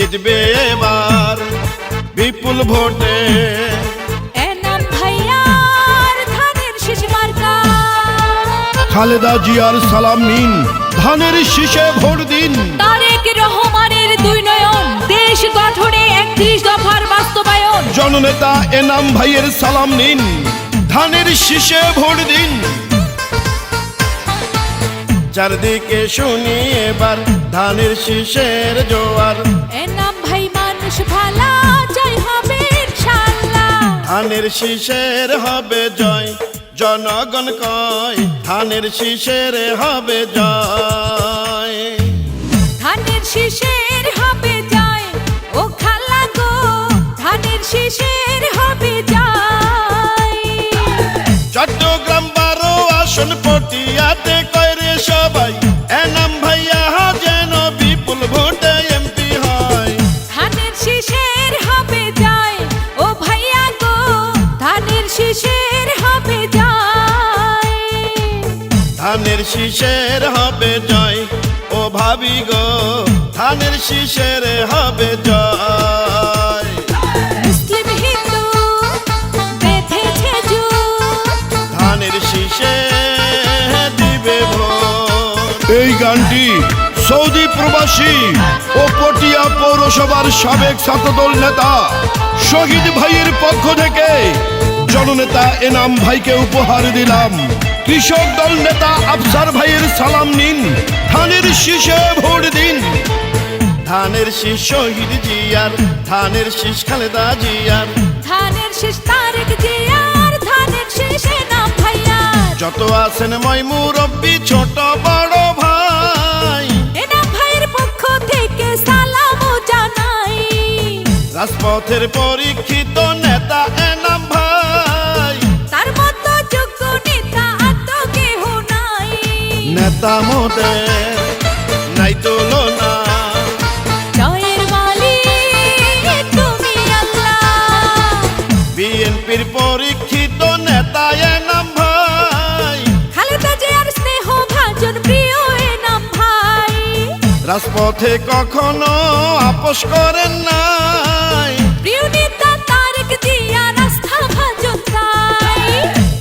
জিতবে এবার বিপুল ভোটে। খালেদা জিয়ার সালাম নিন ধানের শীষে ভোট দিন। তারেক রহমানের দুই নয়ন দেশ গঠনে একত্রিশ দফার বাস্তবায়ন। জননেতা এনাম ভাইয়ের সালাম নিন ধানের শীষে ভোট দিন। চারদিকে শুনি এবার ধানের শীষের জোয়ার। এনাম ভাই মানুষ ভালা জয় হবে ইনশাআল্লাহ ধানের শীষের হবে জয় জনগণ কয় ধানের শীষের হবে জয়। ধানের শীষের হবে জয় ও খালা গো ধানের শীষের হবে জয়। চট্টগ্রাম বারো আসন পটিয়াতে ধানের শীষের হবে জয়। ধানের শীষের হবে জয় ও ভাবি গো ধানের শীষের হবে জয়। মুসলিম হিন্দু বেঁধেছে ধানের শীষে দিবে এই গানটি সৌদি প্রবাসী ও পটিয়া পৌরসভার সাবেক ছাত্রদল নেতা শহীদ ভাইয়ের পক্ষ থেকে জননেতা এনাম ভাইকে উপহার দিলাম। কৃষক দল নেতা আফসার ভাইয়ের সালাম নিন। ধানের শীষে ভোট দিন। ধানের শীষ শহীদ জিয়ার ধানের শীষ খালেদা জিয়ার। ধানের শীষ তারেক জিয়ার ধানের শীষে নাম ভাইয়ার। যত আছেন মই মুরব্বী ছোট বড় ভাই। এনাম ভাইয়ের পক্ষ থেকে সালাম জানাই। রাজপথের পরীক্ষিত নেতা নাই তুলনা বিএনপির পরীক্ষিত নেতা এনাম ভাই। খালেদা জিয়ার স্নেহ ভাজন প্রিয় এনাম ভাই। রাজপথে কখনো আপোষ করেন নাই। প্রিয় নেতা তারেক ভাজন তাই।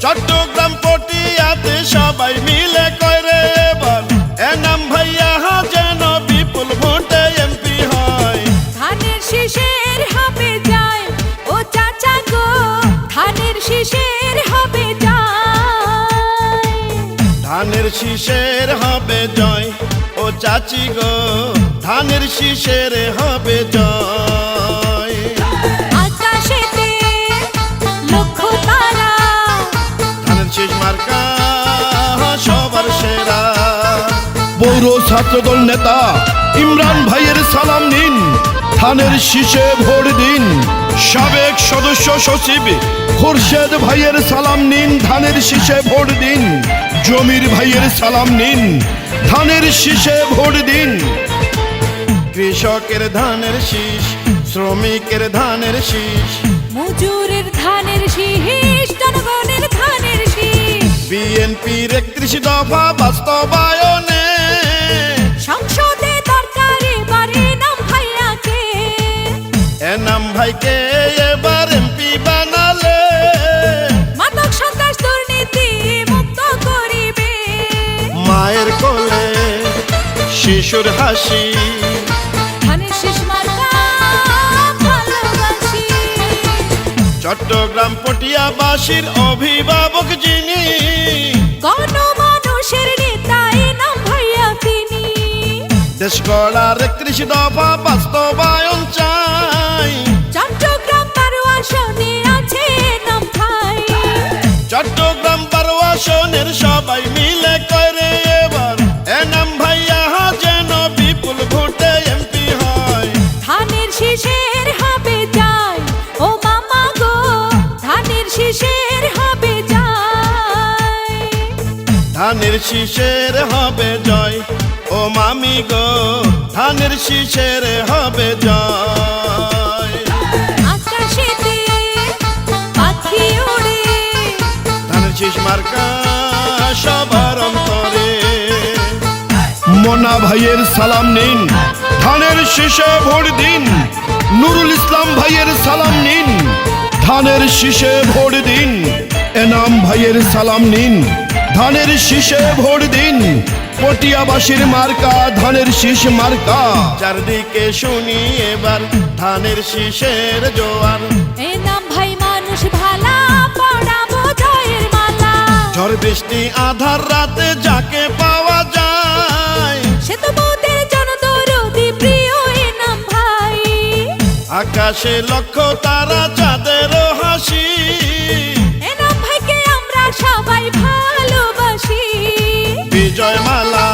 চট্টগ্রাম পটিয়াতে সবাই শীষের হবে জয়। ও চাচি গো ধানের শীষের হবে জয়। আকাশেতে লক্ষ তারা। ধানের শীষ মার্কা সবার সেরা। পৌর ছাত্রদল নেতা ইমরান ভাইয়ের সালাম নিন। ধানের শীষে ভোট দিন সাবেক সদস্য সচিব খোরশেদ ভাইয়ের সালাম নিন ধানের শীষে ভোট দিন জমির ভাইয়ের সালাম নিন ধানের শীষে ভোট দিন। কৃষকের ধানের শীষ শ্রমিকের ধানের শীষ মজুরের ধানের শীষ জনগণের ধানের শীষ। বিএনপির একত্রিশ দফা বাস্তবায়নে সংসদে ভাইকে এবার এমপি বানালে। মাদক সন্ত্রাস দুর্নীতি মুক্ত করিবে। মায়ের কোলে শিশুর হাসি। চট্টগ্রাম পটিয়াবাসীর অভিভাবক যিনি গণমানুষের নেতা এ নাম ভাইয়া তিনি। দেশ গড়ার একত্রিশ দফা বাস্তবায়ন চাই চট্টগ্রাম আসনের সবাই মিলে করে এবার। এনাম ভাইয়া যেন বিপুল ভোটে এমপি হয়। ধানের শীষের হবে যায় ও মামা গো ধানের শীষের হবে যায় ধানের শীষের হবে জয়। ও মামি গো ধানের শীষের হবে জয়। শীষ মার্কা সবার অন্তরে। মোনা ভাইয়ের সালাম নিন ধানের শীষে ভোট দিন নুরুল ইসলাম ভাইয়ের সালাম নিন ধানের শীষে ভোট দিন এনাম ভাইয়ের সালাম নিন ধানের শীষে ভোট দিন পটিয়াবাসীর মার্কা ধানের শীষ মার্কা। চারদিকে শুনি এবার ধানের শীষের জোয়ার। এ নাম ভাই মানুষ ভালা ঝড় বৃষ্টি আধার রাতে যাকে পাওয়া যায়। সে তো মোদের জনদরদি প্রিয় নাম ভাই। আকাশে লক্ষ তারা চাঁদের হাসি। এ নাম ভাইকে আমরা সবাই ভালোবাসি। বিজয় মালা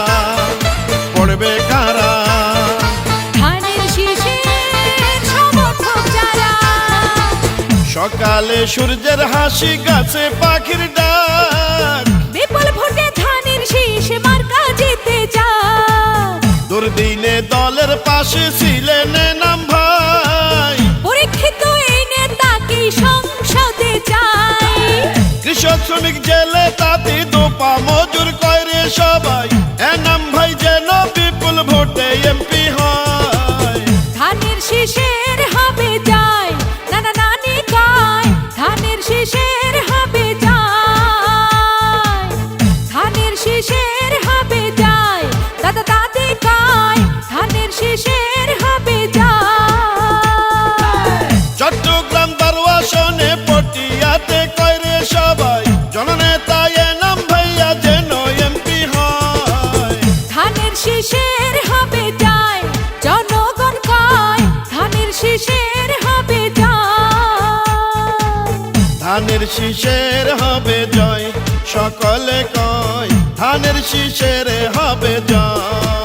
সকালে সূর্যের হাসি গাছে পাখির ডাক। বিপুল ভোটে ধানের শীষ মার্কা জিতে যায় দুর্দিনে দলের পাশে ছিলেন নাম ভাই। পরীক্ষিত এই নেতাকে সংসদে চাই। কৃষক শ্রমিক জেলে ধানের শীষের হবে জয়। সকলে কয় ধানের শীষের হবে জয়।